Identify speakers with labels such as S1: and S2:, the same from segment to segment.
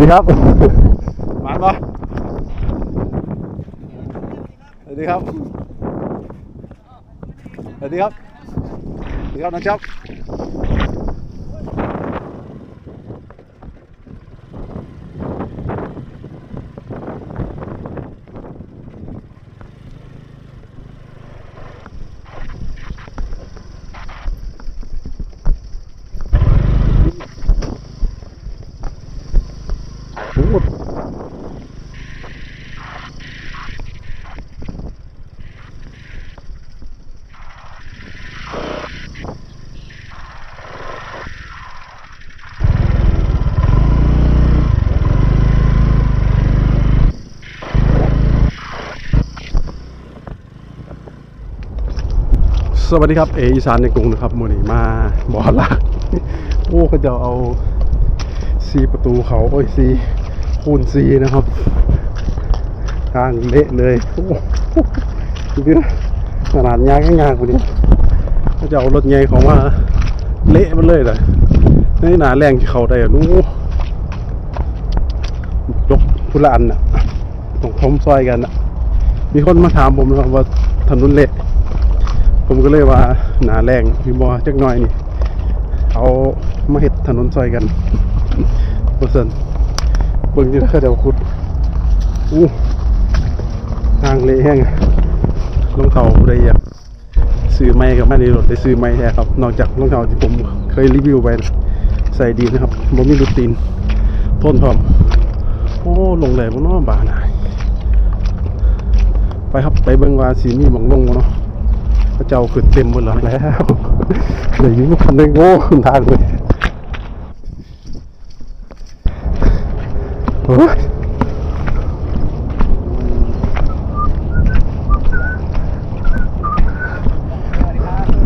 S1: วัสดีครับมาปะสวัสดีครับ สวัสดีครับ สวัสดีครับน้องจ๊อบโอ้โห สวัสดีครับเออีสานในกรุงนะครับมือนี้มาบ่อลากโอ้เขาจะเอาซีประตูเขาโอ้ยซีคูณซีนะครับทางเละเลยโอ้โหจริงๆนะขนาดยางยางกว่านี้เขาจะเอารถใหญ่ของมาเละมันเลยเลยในหนาแรงที่เขาได้อนู้ยกพุละอันน่ะต้องพร้อมซอยกันน่ะมีคนมาถามผมนะครับว่าถนนเละ ผมก็เลยว่าหนาแรงพี่บอจักหน่อยนี่ เอามาเห็ดถนนซอยกันเปอร์เซ็นต์เบิ่งที่ถ้าเดี๋ยวขุดอู้ทางเละแห้งรองเท้าผู้อยากซื้อไม้กับไม่ได้รถได้ซื้อไม้แท้ครับ นอกจากรองเท้าที่ผมเคยรีวิวไปนะใส่ดีนะครับผมมีรูตีนทนพร้อมโอ้ลงแหลมเนาะบาหนายไปครับไปเบิ่งว่าสีมีหมองลงบ่เนาะ ระเจ้าขึ้นเต็มหมดแล้วแล้วเดี๋ยวนี้มันคนหนึงโง่ขึ้นทางเลยโอ้ย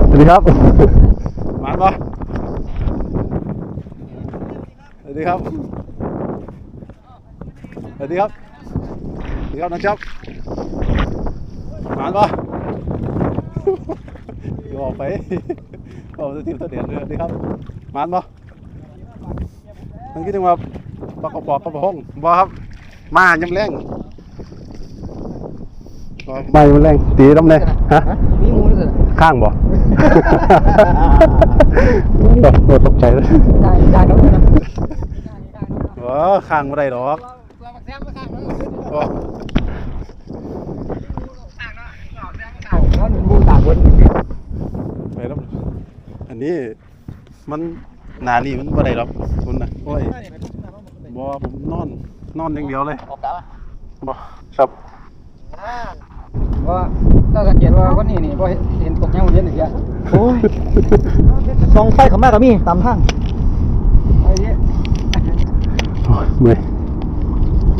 S1: สวัสดีครับมาปะสวัสดีครับ สวัสดีครับ สวัสดีครับน้องจ๊อบมาปะ อยู่ออกไปโอ้สติวตัวเดียนเลยดีครับมานบ่มันคิดถึงว่าปากกระปอกกระปองบ่ครับ มายังแรงบ่ไม่มันแรงตีน้ำเลยฮะ
S2: มีหมูด้วยสิ
S1: ข้างบ่โดดตกใจเลย
S2: ได้ได้ครับนะ
S1: โอ้ข้างไม่ได้หรอก
S2: เราแซมมาข้างนั้น
S1: โอ้
S2: ข้างเนาะข้างแล้วหนู บูตากบน
S1: ไปแล้วอันนี้มันหนานี่มันไม่ได้หรอกคุณนะโอ้ยบ่ผมนอนนอนอย่างเดียวเลย
S2: ออกกลับ
S1: บ่ครับ
S2: ว่าถ้าสังเกตว่าวันนี้นี่พอเห็นตกยังเย็นอีกอะโอ้ยส่องไฟเขามากกับมีตามทางไอ้นี่
S1: โอ้ยเมื่อย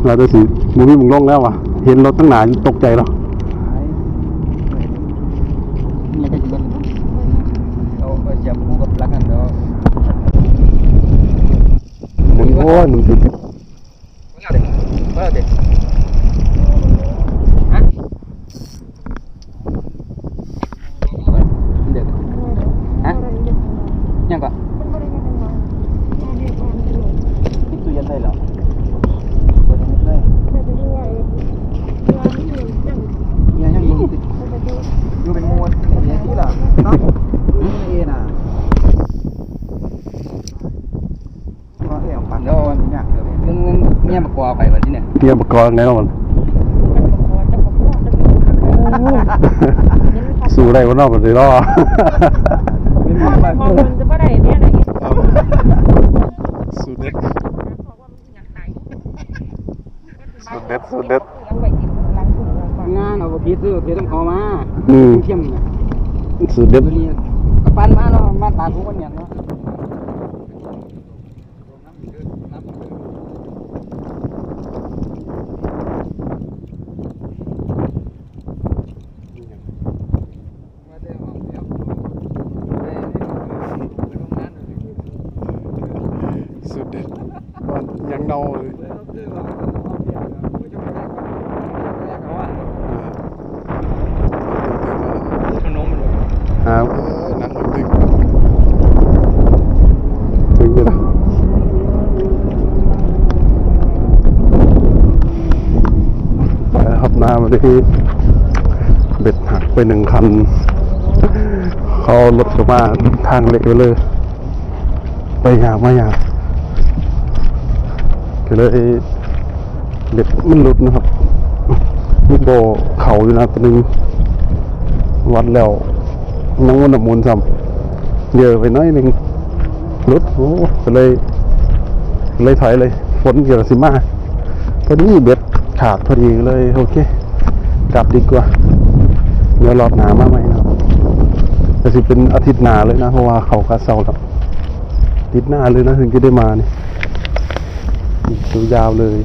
S1: เราจะสิมูวี่มึงลงแล้วว่ะเห็นรถตั้งนานตกใจแล้ว
S2: นี่ก็จะเป็นเราเสียบหูกับลักกันเดี๋ยว
S1: มึงโอ้ยมึงติด
S2: ว่าเด็กว่าเด็กฮะเด็กฮะยังก็ติดตู้เย็นได้แล้วเปิดยังได้ยังยังอยู่ติดอยู่เป็นงูเนี่ยที่ล่ะเนาะนี่เองน่ะก็เอ๋ปันเดี๋ยวเนี่ยมึงมึง เมียมากวาไปวันนี้เนี่ย
S1: เตรียมอุปกรณ์แน่นอนสู้ได้วันนอกกันเลยรอ
S2: เป็นพ่อไป
S3: มองมันจะไม่ได้เนี่ยอะไร
S1: สูตรเด็ดสูตรเด็ดสูตรเด็ด
S2: งานเอาพีซื้อพีต้องขอมา
S1: อืม
S2: เข้มเนี่ย
S1: สูตรเด็ด
S2: ตัวนี้ปั้นมาเนาะมาตาทุกวันเนี่ยเนาะ
S1: เราหานั่ครับน้ำ
S2: มา
S1: ดีเบ็ดหักไปหนึ่งคันเขาลดลงมาทางเล็กไปเลย ไปหาม่อย่าง ก็เลยเบ็ดมันหลุดนะครับมีโบเขาอยู่นะตัวหนึงวัดแล้วน้องมันหมุนซ้ำเยอะไปน้อยหนึ่งหลุดโอ้ก็เลยเลยถอยเลยฝนเกี่ยวสิมาพอดีเบ็ดขาดพอดีเลยโอเคกลับดีกว่าเดี๋ยวรอบหนามาใหมนะครับแต่สิเป็นอาทิตย์หนาเลยนะเพราะว่าเขากัดเสาแล้วอาทิตย์หน้าเลยนะถึงจะได้มานี่อี กยาวเลย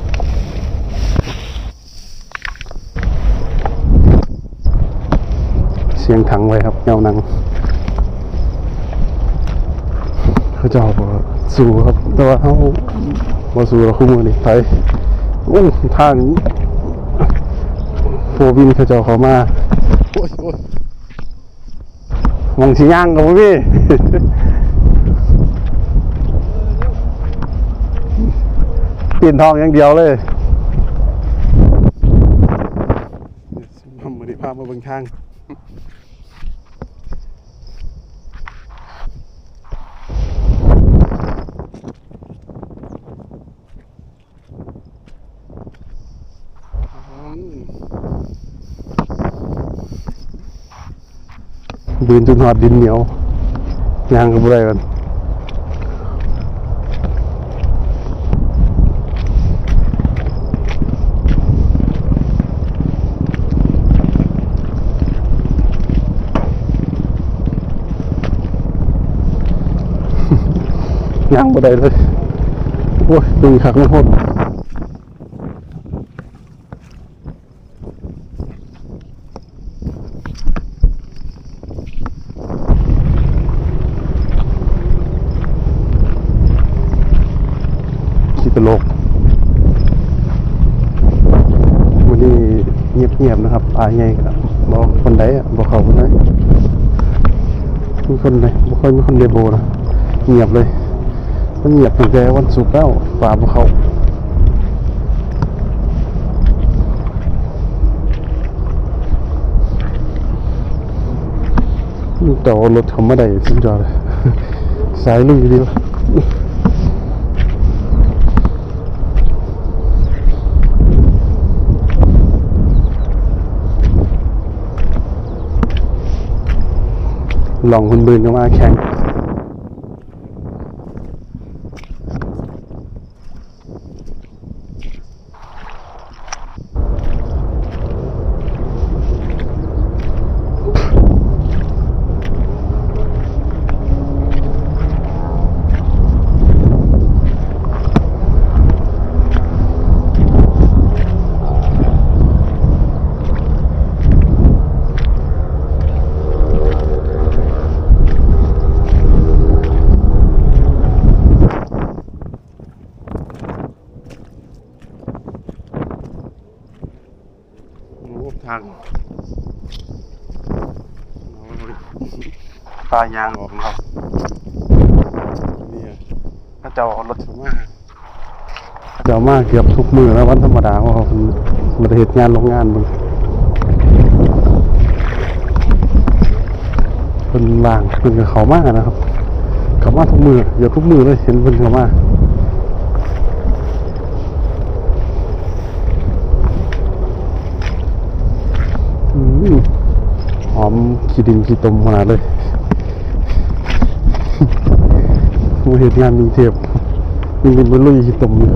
S1: เสียงถังไว้ครับเงานังเขาจะบอกสู้ครับ แต่ว่าเขามาสู้เราคุ้มือนี่ไปโอ้ทางโฟวินเขาจะเขามาโอ้ยโอ้ยมองสีย่างกับพี่ ปลี่ยนทองอย่างเดียวเลยทำมือดีภาพมาเบางข้างบืนจนหอดดินเหนียวยางกับอะไรกัน ยางบ่ได้เลย โอ้ยดึงขักไม่โหดคิดตลกวันนี้เงียบๆนะครับอายไงกันบอกคนใดอะบอกเขาคนใดมีคนไหนบอกค่อยมีคนเดโบนะเงียบเลย มันเงียบตั้งแต่วันศุกร์แล้วป่าบอกเขาแต่ว่ารถเขาไม่ได้สุดยอดเลยสายลุยดีวะลองคุณบืนก็มาแข่งโอ้ ทางโอ้ยปลายางออกครับนี่พระเจ้าเอารถถึงมาเจ้ามาเกือบทุกมือแล้ววันธรรมดาเพราะเขาเป็นมาเหตุงานโรงงานมึงเป็นล่างเป็นกับเขามากนะครับเขามาทุกมือเกือบทุกมือเลยเห็นเป็นเขามาอืม หอมขี้ดินขี้ตมขนาดเลยมาเหตุงานกรุงเทพยังเป็นลุยขี้ตมอยู่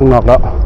S1: ฮ